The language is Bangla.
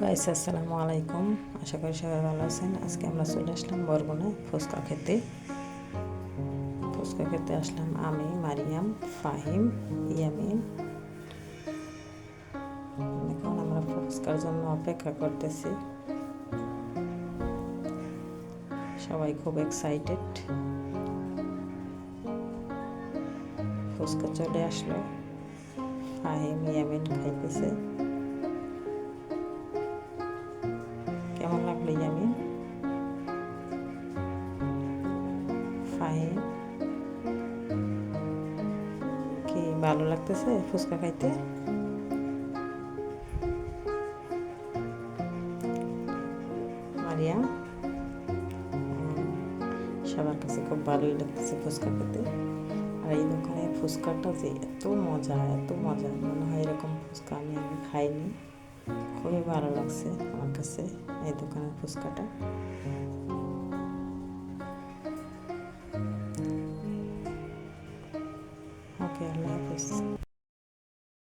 গাইস আসসালামু আলাইকুম। আশা করি সবাই ভালো আছেন। আজকে আমরা চলে আসলাম বরগুনায় ফুচকা খেতে। ফুচকা খেতে আসলাম আমি, মারিয়াম, ফাহিম, ইয়ামিন। এখন আমরা ফুচকার জন্য অপেক্ষা করতেছি। সবাই খুব এক্সাইটেড ফুচকা চলে আসলো। ফাহিম, ইয়ামিন খাইতেছে। ইয়ামিন ফাইন কি ভালো লাগতেছে? ফুচকা খাইতে? মারিয়া? সবার কাছে খুব ভালোই লাগতেছে ফুচকা খেতে। আর এই দোকানে ফুচকাটা যে এত মজা এত মজা। মনে হয় এরকম ফুচকা আমি আগে খাইনি। খুবই ভালো লাগছে আমার কাছে এই দোকানের ফুচকাটা। ওকে আল্লাহ হাফিজ।